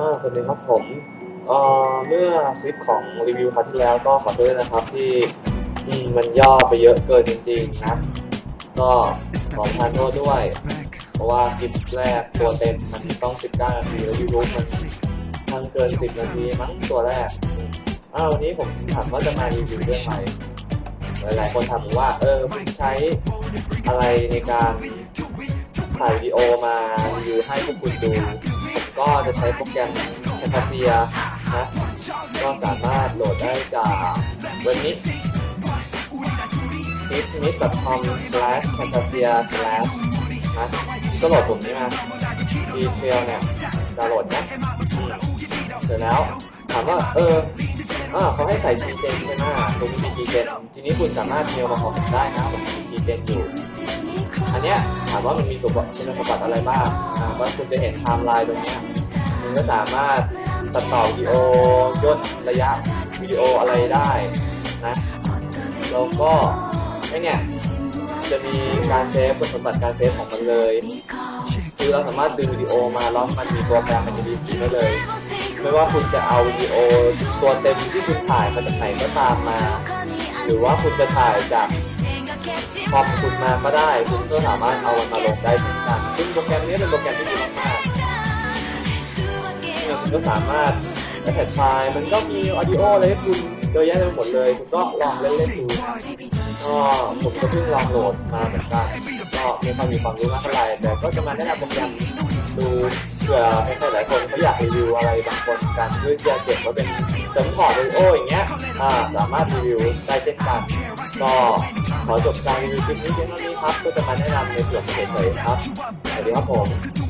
อ่าสวัสดีครับผมเอ่อเมื่อคลิปของรีวิวคราวที่แล้วก็ขอโทษด้วยนะครับที่อืมมันย่อไปเยอะเกินจริงๆนะ ก็ขอทานโทษด้วย เพราะว่าคลิปแรกตัวเต็มมันต้อง 19 นาทีแล้วยูทูบมันมันเกิน 10 นาทีมั้งตัวแรก อ้าววันนี้ผมถามว่าจะมารีวิวเรื่องอะไรหลายๆคนถามผมว่า เออคุณใช้อะไรในการถ่ายวิดีโอมารีวิวให้พวกคุณดูผม ก็จะใช้โปรแกรม Camtasia นะก็สามารถโหลดได้จากเว็บนี้ t i p s m i t c o m slash camtasia slash นะก็โหลดผมนี้มาดีเทลเนี่ยจะโหลดนะเสร็จแล้ว ถามว่า เอออ่าเขาให้ใส่ Ggen ใช่ไหมผมมี Ggen ทีนี้คุณสามารถเมลมาขอผมได้นะผมมี Ggen อยู่ อันเนี้ยามว่ามันมีตัวคุณสมบัติอะไรบ้างว่าคุณจะเห็นไทม์ไลน์ตรงนี้ยคุณก็สามารถตัดต่อวิดีโอย่นระยะวิดีโออะไรได้นะแล้วก็ไอเนี่ยจะมีการเซฟคุณสมบัติการเซฟของมันเลยคือเราสามารถดึงวิดีโอมาแล้วมันมีโปรแกรมมันจะดีได้เลยไม่ว่าคุณจะเอาวิดีโอตัวเต็มที่คุณถ่ายมาจากไหนก็ตามมา หรือว่าคุณจะถ่ายจาก คอคุณมาก็ได้คุณก็สามารถเอามันมาลงได้เช่นกันซึ่งโปรแกรมนี้เป็นโปรแกรมที่ดีมากๆคุณก็สามารถแอดไฟล์มันก็มีออดิโออะไรให้คุณเยอะแยะไปหมดเลยคุณก็ลองเล่นๆดูก็ผมก็เพิ่งลองโหลดมาเหมือนกันก็ไม่ค่อยมีความรู้มากเท่าไหร่แต่ก็จะมาแนะนำโปรแกรมดูเผื่อใครๆหลายคนเขาอยากรีวิวอะไรบางคนกันเพื่อจะเก็บไว้เป็นเสริมพอร์ตวิดีโออย่างเงี้ยอ่าสามารถรีวิวได้เช่นกัน ก็ขอจบการรีวิวคลิปนี้เพียงเท่านี้ครับก็จะมาแนะนำในส่วนเฉยๆครับ สวัสดีครับผม